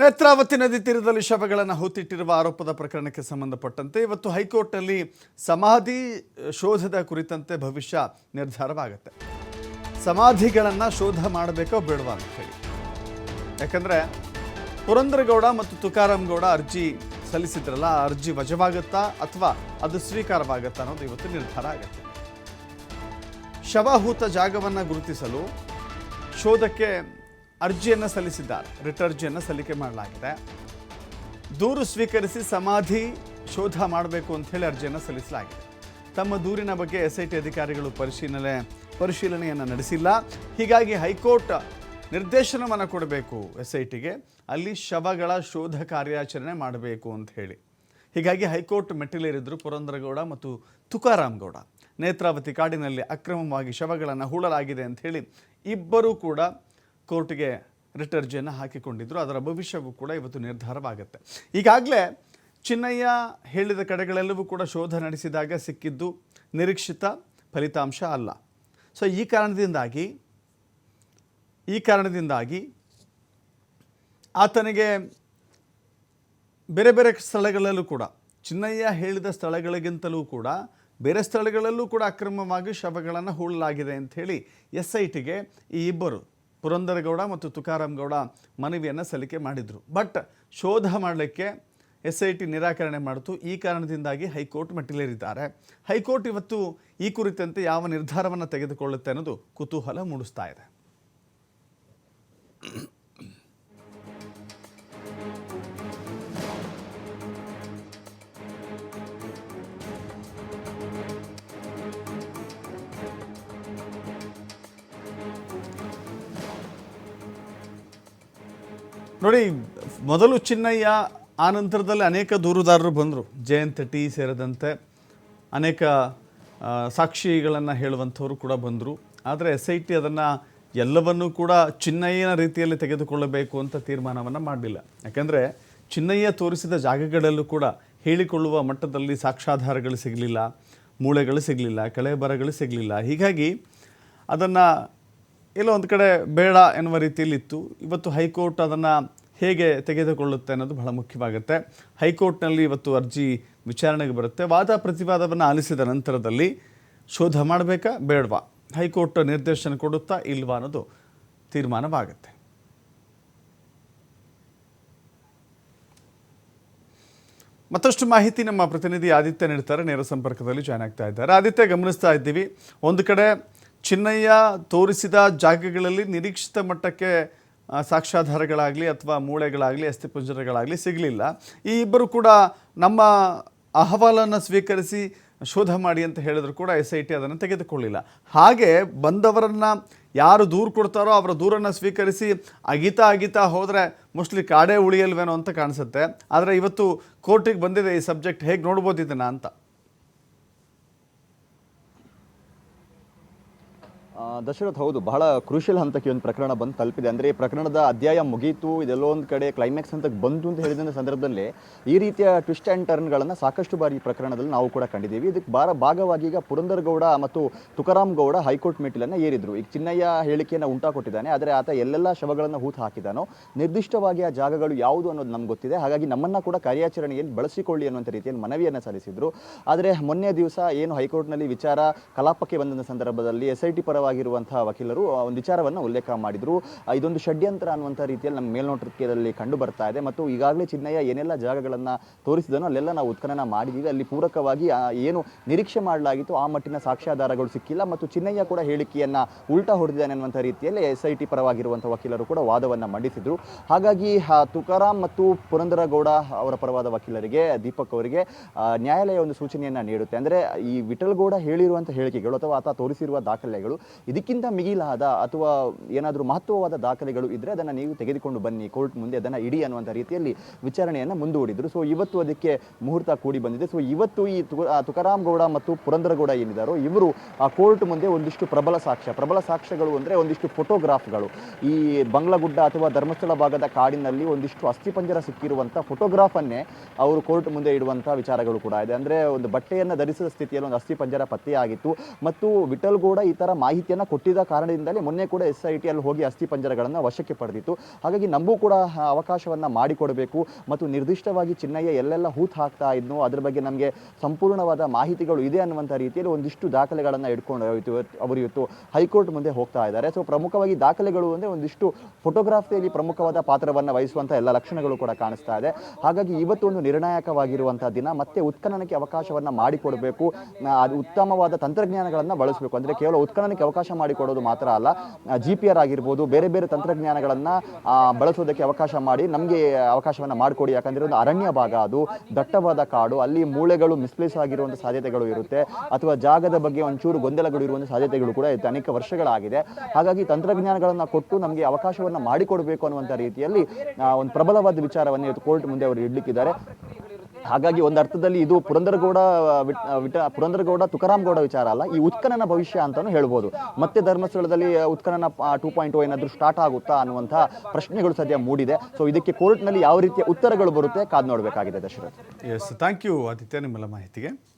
ನೇತ್ರಾವತಿ ನದಿ ತೀರದಲ್ಲಿ ಶವಗಳನ್ನು ಹೂತಿಟ್ಟಿರುವ ಆರೋಪದ ಪ್ರಕರಣಕ್ಕೆ ಸಂಬಂಧಪಟ್ಟಂತೆ ಇವತ್ತು ಹೈಕೋರ್ಟ್ನಲ್ಲಿ ಸಮಾಧಿ ಶೋಧದ ಕುರಿತಂತೆ ಭವಿಷ್ಯ ನಿರ್ಧಾರವಾಗುತ್ತೆ. ಸಮಾಧಿಗಳನ್ನು ಶೋಧ ಮಾಡಬೇಕೋ ಬೇಡವಾ ಅಂತ ಹೇಳಿ. ಯಾಕಂದರೆ ಪುರಂದ್ರಗೌಡ ಮತ್ತು ತುಕಾರಾಮ್ ಗೌಡ ಅರ್ಜಿ ಸಲ್ಲಿಸಿದ್ರಲ್ಲ, ಆ ಅರ್ಜಿ ವಜವಾಗುತ್ತಾ ಅಥವಾ ಅದು ಸ್ವೀಕಾರವಾಗುತ್ತಾ ಅನ್ನೋದು ಇವತ್ತು ನಿರ್ಧಾರ ಆಗುತ್ತೆ. ಶವಹೂತ ಜಾಗವನ್ನು ಗುರುತಿಸಲು ಶೋಧಕ್ಕೆ ಅರ್ಜಿಯನ್ನು ಸಲ್ಲಿಸಿದ್ದಾರೆ. ರಿಟ್ ಅರ್ಜಿಯನ್ನು ಸಲ್ಲಿಕೆ ಮಾಡಲಾಗಿದೆ. ದೂರು ಸ್ವೀಕರಿಸಿ ಸಮಾಧಿ, ಶೋಧ ಮಾಡಬೇಕು ಅಂತ ಹೇಳಿ ಅರ್ಜಿಯನ್ನು ಸಲ್ಲಿಸಲಾಗಿದೆ. ತಮ್ಮ ದೂರಿನ ಬಗ್ಗೆ ಎಸ್ ಐ ಟಿ ಅಧಿಕಾರಿಗಳು ಪರಿಶೀಲನೆ, ಪರಿಶೀಲನೆಯನ್ನು ನಡೆಸಿಲ್ಲ. ಹೀಗಾಗಿ ಹೈಕೋರ್ಟ್ ನಿರ್ದೇಶನವನ್ನು ಕೊಡಬೇಕು ಎಸ್ ಐ ಟಿಗೆ ಅಲ್ಲಿ ಶವಗಳ ಶೋಧ ಕಾರ್ಯಾಚರಣೆ ಮಾಡಬೇಕು ಅಂತ ಹೇಳಿ. ಹೀಗಾಗಿ ಹೈಕೋರ್ಟ್ ಮೆಟ್ಟಿಲೇರಿದ್ರು ಪುರಂದರಗೌಡ ಮತ್ತು ತುಕಾರಾಮ್ ಗೌಡ ನೇತ್ರಾವತಿ ಕಾಡಿನಲ್ಲಿ ಅಕ್ರಮವಾಗಿ ಶವಗಳನ್ನು ಹೂಳಲಾಗಿದೆ ಅಂತ ಹೇಳಿ ಇಬ್ಬರೂ ಕೂಡ ಕೋರ್ಟ್ಗೆ ರಿಟ್ ಅರ್ಜಿಯನ್ನು ಹಾಕಿಕೊಂಡಿದ್ದರು ಅದರ ಭವಿಷ್ಯವೂ ಕೂಡ ಇವತ್ತು ನಿರ್ಧಾರವಾಗುತ್ತೆ. ಈಗಾಗಲೇ ಚಿನ್ನಯ್ಯ ಹೇಳಿದ ಕಡೆಗಳೆಲ್ಲವೂ ಕೂಡ ಶೋಧ ನಡೆಸಿದಾಗ ಸಿಕ್ಕಿದ್ದು ನಿರೀಕ್ಷಿತ ಫಲಿತಾಂಶ ಅಲ್ಲ. ಸೊ ಈ ಕಾರಣದಿಂದಾಗಿ ಈ ಕಾರಣದಿಂದಾಗಿ ಆತನಿಗೆ ಬೇರೆ ಬೇರೆ ಸ್ಥಳಗಳಲ್ಲೂ ಕೂಡ, ಚಿನ್ನಯ್ಯ ಹೇಳಿದ ಸ್ಥಳಗಳಿಗಿಂತಲೂ ಕೂಡ, ಬೇರೆ ಸ್ಥಳಗಳಲ್ಲೂ ಕೂಡ ಅಕ್ರಮವಾಗಿ ಶವಗಳನ್ನು ಹೂಳಲಾಗಿದೆ ಅಂಥೇಳಿ ಎಸ್ ಐ ಟಿಗೆ ಈ ಇಬ್ಬರು ಪುರಂದರಗೌಡ ಮತ್ತು ತುಕಾರಾಮ್ ಗೌಡ ಮನವಿಯನ್ನು ಸಲ್ಲಿಕೆ ಮಾಡಿದರು. ಬಟ್ ಶೋಧ ಮಾಡಲಿಕ್ಕೆ ಎಸ್ ಐ ಟಿ ನಿರಾಕರಣೆ ಮಾಡಿತು. ಈ ಕಾರಣದಿಂದಾಗಿ ಹೈಕೋರ್ಟ್ ಮೆಟ್ಟಿಲೇರಿದ್ದಾರೆ. ಹೈಕೋರ್ಟ್ ಇವತ್ತು ಈ ಕುರಿತಂತೆ ಯಾವ ನಿರ್ಧಾರವನ್ನು ತೆಗೆದುಕೊಳ್ಳುತ್ತೆ ಅನ್ನೋದು ಕುತೂಹಲ ಮೂಡಿಸ್ತಾ ಇದೆ. ನೋಡಿ, ಮೊದಲು ಚಿನ್ನಯ್ಯ, ಆ ನಂತರದಲ್ಲಿ ಅನೇಕ ದೂರುದಾರರು ಬಂದರು. ಜಯಂತ ಟಿ ಸೇರಿದಂತೆ ಅನೇಕ ಸಾಕ್ಷಿಗಳನ್ನು ಹೇಳುವಂಥವರು ಕೂಡ ಬಂದರು. ಆದರೆ ಎಸ್ ಐ ಟಿ ಅದನ್ನು ಎಲ್ಲವನ್ನೂ ಕೂಡ ಚಿನ್ನಯ್ಯನ ರೀತಿಯಲ್ಲಿ ತೆಗೆದುಕೊಳ್ಳಬೇಕು ಅಂತ ತೀರ್ಮಾನವನ್ನು ಮಾಡಲಿಲ್ಲ. ಯಾಕೆಂದರೆ ಚಿನ್ನಯ್ಯ ತೋರಿಸಿದ ಜಾಗಗಳಲ್ಲೂ ಕೂಡ ಹೇಳಿಕೊಳ್ಳುವ ಮಟ್ಟದಲ್ಲಿ ಸಾಕ್ಷ್ಯಾಧಾರಗಳು ಸಿಗಲಿಲ್ಲ, ಮೂಳೆಗಳು ಸಿಗಲಿಲ್ಲ, ಕಳೆಬರಗಳು ಸಿಗಲಿಲ್ಲ. ಹೀಗಾಗಿ ಅದನ್ನು ಎಲ್ಲೋ ಒಂದು ಕಡೆ ಬೇಡ ಎನ್ನುವ ರೀತಿಯಲ್ಲಿ ಇತ್ತು ಇವತ್ತು ಹೈಕೋರ್ಟ್ ಅದನ್ನು ಹೇಗೆ ತೆಗೆದುಕೊಳ್ಳುತ್ತೆ ಅನ್ನೋದು ಬಹಳ ಮುಖ್ಯವಾಗುತ್ತೆ. ಹೈಕೋರ್ಟ್ನಲ್ಲಿ ಇವತ್ತು ಅರ್ಜಿ ವಿಚಾರಣೆಗೆ ಬರುತ್ತೆ. ವಾದ ಪ್ರತಿವಾದವನ್ನು ಆಲಿಸಿದ ನಂತರದಲ್ಲಿ ಶೋಧ ಮಾಡಬೇಕಾ, ಬೇಡವಾ? ಹೈಕೋರ್ಟ್ ನಿರ್ದೇಶನ ಕೊಡುತ್ತಾ ಇಲ್ವಾ ಅನ್ನೋದು ತೀರ್ಮಾನವಾಗುತ್ತೆ. ಮತ್ತಷ್ಟು ಮಾಹಿತಿ ನಮ್ಮ ಪ್ರತಿನಿಧಿ ಆದಿತ್ಯ ನೀಡ್ತಾರೆ. ನೇರ ಸಂಪರ್ಕದಲ್ಲಿ ಜಾಯ್ನ್ ಆಗ್ತಾ ಇದ್ದಾರೆ. ಆದಿತ್ಯ, ಗಮನಿಸ್ತಾ ಇದ್ದೀವಿ. ಒಂದು ಕಡೆ ಚಿನ್ನಯ್ಯ ತೋರಿಸಿದ ಜಾಗಗಳಲ್ಲಿ ನಿರೀಕ್ಷಿತ ಮಟ್ಟಕ್ಕೆ ಸಾಕ್ಷ್ಯಾಧಾರಗಳಾಗಲಿ ಅಥವಾ ಮೂಳೆಗಳಾಗಲಿ, ಅಸ್ಥಿಪುಂಜರಗಳಾಗಲಿ ಸಿಗಲಿಲ್ಲ. ಈ ಇಬ್ಬರು ಕೂಡ ನಮ್ಮ ಅಹವಾಲನ್ನು ಸ್ವೀಕರಿಸಿ ಶೋಧ ಮಾಡಿ ಅಂತ ಹೇಳಿದ್ರು ಕೂಡ ಎಸ್ ಐ ಟಿ ಅದನ್ನು ತೆಗೆದುಕೊಳ್ಳಿಲ್ಲ. ಹಾಗೆ ಬಂದವರನ್ನು ಯಾರು ದೂರು ಕೊಡ್ತಾರೋ ಅವರ ದೂರನ್ನು ಸ್ವೀಕರಿಸಿ ಅಗಿತಾ ಅಗಿತಾ ಹೋದರೆ ಮೋಸ್ಟ್ಲಿ ಕಾಡೇ ಉಳಿಯಲ್ವೇನೋ ಅಂತ ಕಾಣಿಸುತ್ತೆ. ಆದರೆ ಇವತ್ತು ಕೋರ್ಟಿಗೆ ಬಂದಿದೆ ಈ ಸಬ್ಜೆಕ್ಟ್, ಹೇಗೆ ನೋಡ್ಬೋದು ಅಂತ. ದಶರಥ್ ಹೌದು, ಬಹಳ ಕ್ರೂಷಿಯಲ್ ಹಂತಕ್ಕೆ ಒಂದು ಪ್ರಕರಣ ಬಂದು ತಲುಪಿದೆ. ಅಂದರೆ ಈ ಪ್ರಕರಣದ ಅಧ್ಯಾಯ ಮುಗೀತು, ಇದೆಲ್ಲೋ ಒಂದು ಕಡೆ ಕ್ಲೈಮ್ಯಾಕ್ಸ್ ಹಂತಕ್ಕೆ ಬಂತು ಅಂತ ಹೇಳಿದ ಸಂದರ್ಭದಲ್ಲಿ ಈ ರೀತಿಯ ಟ್ವಿಸ್ಟ್ ಆ್ಯಂಡ್ ಟರ್ನ್ಗಳನ್ನು ಸಾಕಷ್ಟು ಬಾರಿ ಈ ಪ್ರಕರಣದಲ್ಲಿ ನಾವು ಕೂಡ ಕಂಡಿದ್ದೀವಿ. ಇದಕ್ಕೆ ಬಾರ ಭಾಗವಾಗಿ ಈಗ ಪುರಂದರ್ ಗೌಡ ಮತ್ತು ತುಕಾರಾಮ್ ಗೌಡ ಹೈಕೋರ್ಟ್ ಮೆಟ್ಟಿಲನ್ನು ಏರಿದ್ರು. ಈಗ ಚಿನ್ನಯ್ಯ ಹೇಳಿಕೆಯನ್ನು ಉಂಟಾ ಕೊಟ್ಟಿದ್ದಾನೆ, ಆದರೆ ಆತ ಎಲ್ಲೆಲ್ಲ ಶವಗಳನ್ನು ಹೂತು ಹಾಕಿದಾನೋ ನಿರ್ದಿಷ್ಟವಾಗಿ ಆ ಜಾಗಗಳು ಯಾವುದು ಅನ್ನೋದು ನಮ್ಗೆ ಗೊತ್ತಿದೆ. ಹಾಗಾಗಿ ನಮ್ಮನ್ನು ಕೂಡ ಕಾರ್ಯಾಚರಣೆಯಲ್ಲಿ ಬಳಸಿಕೊಳ್ಳಿ ಅನ್ನುವಂಥ ರೀತಿಯಲ್ಲಿ ಮನವಿಯನ್ನು ಸಲ್ಲಿಸಿದ್ರು. ಆದರೆ ಮೊನ್ನೆ ದಿವಸ ಏನು ಹೈಕೋರ್ಟ್ನಲ್ಲಿ ವಿಚಾರ ಕಲಾಪಕ್ಕೆ ಬಂದ ಸಂದರ್ಭದಲ್ಲಿ ಎಸ್ ಐ ಟಿ ಪರವಾಗಿರುವಂತಹ ವಕೀಲರು ಒಂದು ವಿಚಾರವನ್ನು ಉಲ್ಲೇಖ ಮಾಡಿದ್ರು. ಇದೊಂದು ಷಡ್ಯಂತ್ರ ಅನ್ನುವಂಥ ರೀತಿಯಲ್ಲಿ ನಮ್ಮ ಮೇಲ್ನೋಟಕ್ಕೆ ಕಂಡು ಬರ್ತಾ ಇದೆ. ಮತ್ತು ಈಗಾಗಲೇ ಚಿನ್ನಯ್ಯ ಏನೆಲ್ಲ ಜಾಗಗಳನ್ನು ತೋರಿಸಿದನೋ ಅಲ್ಲೆಲ್ಲ ನಾವು ಉತ್ಖನನ ಮಾಡಿದ್ದೀವಿ ಅಲ್ಲಿ ಪೂರಕವಾಗಿ ಏನು ನಿರೀಕ್ಷೆ ಮಾಡಲಾಗಿತ್ತು ಆ ಮಟ್ಟಿನ ಸಾಕ್ಷ್ಯಾಧಾರಗಳು ಸಿಕ್ಕಿಲ್ಲ. ಮತ್ತು ಚಿನ್ನಯ್ಯ ಕೂಡ ಹೇಳಿಕೆಯನ್ನ ಉಲ್ಟಾ ಹೊಡೆದಿದ್ದಾನೆ ಅನ್ನುವಂಥ ರೀತಿಯಲ್ಲಿ ಎಸ್ ಐ ಟಿ ಪರವಾಗಿರುವಂಥ ವಕೀಲರು ಕೂಡ ವಾದವನ್ನು ಮಂಡಿಸಿದ್ರು. ಹಾಗಾಗಿ ತುಕಾರಾಮ್ ಮತ್ತು ಪುರಂದರಗೌಡ ಅವರ ಪರವಾದ ವಕೀಲರಿಗೆ, ದೀಪಕ್ ಅವರಿಗೆ ನ್ಯಾಯಾಲಯ ಒಂದು ಸೂಚನೆಯನ್ನ ನೀಡುತ್ತೆ. ಅಂದ್ರೆ ಈ ವಿಠಲ್ಗೌಡ ಹೇಳಿರುವಂಥ ಹೇಳಿಕೆಗಳು ಅಥವಾ ಆತ ತೋರಿಸಿರುವ ದಾಖಲೆಗಳು ಇದಕ್ಕಿಂತ ಮಿಗಿಲಾದ ಅಥವಾ ಏನಾದರೂ ಮಹತ್ವವಾದ ದಾಖಲೆಗಳು ಇದ್ದರೆ ಅದನ್ನು ನೀವು ತೆಗೆದುಕೊಂಡು ಬನ್ನಿ. ಕೋರ್ಟ್ ಮುಂದೆ ಅದನ್ನು ಇಡಿ ಅನ್ನುವಂಥ ರೀತಿಯಲ್ಲಿ ವಿಚಾರಣೆಯನ್ನು ಮುಂದೂಡಿದರು. ಸೊ ಇವತ್ತು ಅದಕ್ಕೆ ಮುಹೂರ್ತ ಕೂಡಿ ಬಂದಿದೆ. ಸೊ ಇವತ್ತು ಈ ತುಕಾರಾಮ್ ಗೌಡ ಮತ್ತು ಪುರಂದರಗೌಡ ಏನಿದ್ದಾರೋ ಇವರು ಆ ಕೋರ್ಟ್ ಮುಂದೆ ಒಂದಿಷ್ಟು ಪ್ರಬಲ ಸಾಕ್ಷ್ಯ, ಪ್ರಬಲ ಸಾಕ್ಷ್ಯಗಳು ಅಂದರೆ ಒಂದಿಷ್ಟು ಫೋಟೋಗ್ರಾಫ್ಗಳು. ಈ ಬಂಗ್ಲಗುಡ್ಡ ಅಥವಾ ಧರ್ಮಸ್ಥಳ ಭಾಗದ ಕಾಡಿನಲ್ಲಿ ಒಂದಿಷ್ಟು ಅಸ್ಥಿಪಂಜರ ಸಿಕ್ಕಿರುವಂಥ ಫೋಟೋಗ್ರಾಫನ್ನೇ ಅವರು ಕೋರ್ಟ್ ಮುಂದೆ ಇಡುವಂಥ ವಿಚಾರಗಳು ಕೂಡ ಇದೆ. ಅಂದರೆ ಒಂದು ಬಟ್ಟೆಯನ್ನು ಧರಿಸಿದ ಸ್ಥಿತಿಯಲ್ಲಿ ಒಂದು ಅಸ್ಥಿಪಂಜರ ಪತ್ತೆಯಾಗಿತ್ತು. ಮತ್ತು ವಿಠಲ್ಗೌಡ ಈ ಥರ ಮಾಹಿತಿ ಮಾಹಿತಿಯನ್ನು ಕೊಟ್ಟಿದ್ದ ಕಾರಣದಿಂದಲೇ ಮೊನ್ನೆ ಕೂಡ ಎಸ್ ಐ ಟಿಯಲ್ಲಿ ಹೋಗಿ ಅಸ್ಥಿ ಪಂಜರಗಳನ್ನು ವಶಕ್ಕೆ ಪಡೆದಿತ್ತು. ಹಾಗಾಗಿ ನಮಗೂ ಕೂಡ ಅವಕಾಶವನ್ನು ಮಾಡಿಕೊಡಬೇಕು ಮತ್ತು ನಿರ್ದಿಷ್ಟವಾಗಿ ಚಿನ್ನಯ್ಯ ಎಲ್ಲೆಲ್ಲ ಹೂತ್ ಹಾಕ್ತಾ ಇದ್ನೋ ಅದರ ಬಗ್ಗೆ ನಮಗೆ ಸಂಪೂರ್ಣವಾದ ಮಾಹಿತಿಗಳು ಇದೆ ಅನ್ನುವಂಥ ರೀತಿಯಲ್ಲಿ ಒಂದಿಷ್ಟು ದಾಖಲೆಗಳನ್ನು ಇಟ್ಕೊಂಡು ಇವತ್ತು ಅವರು ಇವತ್ತು ಹೈಕೋರ್ಟ್ ಮುಂದೆ ಹೋಗ್ತಾ ಇದ್ದಾರೆ. ಸೊ ಪ್ರಮುಖವಾಗಿ ದಾಖಲೆಗಳು ಅಂದರೆ ಒಂದಿಷ್ಟು ಫೋಟೋಗ್ರಾಫಿಯಲ್ಲಿ ಪ್ರಮುಖವಾದ ಪಾತ್ರವನ್ನು ವಹಿಸುವಂಥ ಎಲ್ಲ ಲಕ್ಷಣಗಳು ಕೂಡ ಕಾಣಿಸ್ತಾ ಇದೆ. ಹಾಗಾಗಿ ಇವತ್ತು ಒಂದು ನಿರ್ಣಾಯಕವಾಗಿರುವಂಥ ದಿನ ಮತ್ತೆ ಉತ್ಖನನಕ್ಕೆ ಅವಕಾಶವನ್ನು ಮಾಡಿಕೊಡಬೇಕು. ಅದು ಉತ್ತಮವಾದ ತಂತ್ರಜ್ಞಾನಗಳನ್ನು ಬಳಸಬೇಕು. ಅಂದರೆ ಕೇವಲ ಉತ್ಖನನಕ್ಕೆ ಅವಕಾಶ ಮಾಡಿಕೊಡೋದು ಮಾತ್ರ ಅಲ್ಲ ಜಿ ಪಿ ಆರ್ ಆಗಿರ್ಬೋದು, ಬೇರೆ ಬೇರೆ ತಂತ್ರಜ್ಞಾನಗಳನ್ನು ಬಳಸೋದಕ್ಕೆ ಅವಕಾಶ ಮಾಡಿ, ನಮಗೆ ಅವಕಾಶವನ್ನು ಮಾಡಿಕೊಡಿ. ಯಾಕಂದರೆ ಒಂದು ಅರಣ್ಯ ಭಾಗ ಅದು, ದಟ್ಟವಾದ ಕಾಡು, ಅಲ್ಲಿ ಮೂಳೆಗಳು ಮಿಸ್ಪ್ಲೇಸ್ ಆಗಿರುವಂಥ ಸಾಧ್ಯತೆಗಳು ಇರುತ್ತೆ, ಅಥವಾ ಜಾಗದ ಬಗ್ಗೆ ಒಂಚೂರು ಗೊಂದಲಗಳು ಇರುವಂಥ ಸಾಧ್ಯತೆಗಳು ಕೂಡ ಇರುತ್ತೆ. ಅನೇಕ ವರ್ಷಗಳಾಗಿದೆ. ಹಾಗಾಗಿ ತಂತ್ರಜ್ಞಾನಗಳನ್ನು ಕೊಟ್ಟು ನಮಗೆ ಅವಕಾಶವನ್ನು ಮಾಡಿಕೊಡಬೇಕು ಅನ್ನುವಂಥ ರೀತಿಯಲ್ಲಿ ಒಂದು ಪ್ರಬಲವಾದ ವಿಚಾರವನ್ನು ಇವತ್ತು ಕೋರ್ಟ್ ಮುಂದೆ ಅವರು ಇಡ್ಲಿಕ್ಕಿದ್ದಾರೆ. ಹಾಗಾಗಿ ಒಂದು ಅರ್ಥದಲ್ಲಿ ಇದು ಪುರಂದರಗೌಡ ವಿಟ್- ಪುರಂದರಗೌಡ ತುಕಾರಾಮ್ ಗೌಡ ವಿಚಾರ ಅಲ್ಲ, ಈ ಉತ್ಖನನ ಭವಿಷ್ಯ ಅಂತಾನು ಹೇಳ್ಬೋದು. ಮತ್ತೆ ಧರ್ಮಸ್ಥಳದಲ್ಲಿ ಉತ್ಖನನ ಟೂ ಪಾಯಿಂಟ್ ಏನಾದರೂ ಸ್ಟಾರ್ಟ್ ಆಗುತ್ತಾ ಅನ್ನುವಂಥ ಪ್ರಶ್ನೆಗಳು ಸದ್ಯ ಮೂಡಿದೆ. ಸೊ ಇದಕ್ಕೆ ಕೋರ್ಟ್ನಲ್ಲಿ ಯಾವ ರೀತಿಯ ಉತ್ತರಗಳು ಬರುತ್ತೆ ಕಾದು ನೋಡಬೇಕಾಗಿದೆ Dasharath. Yes thank you Aditya, ನಿಮ್ಮೆಲ್ಲ ಮಾಹಿತಿಗೆ.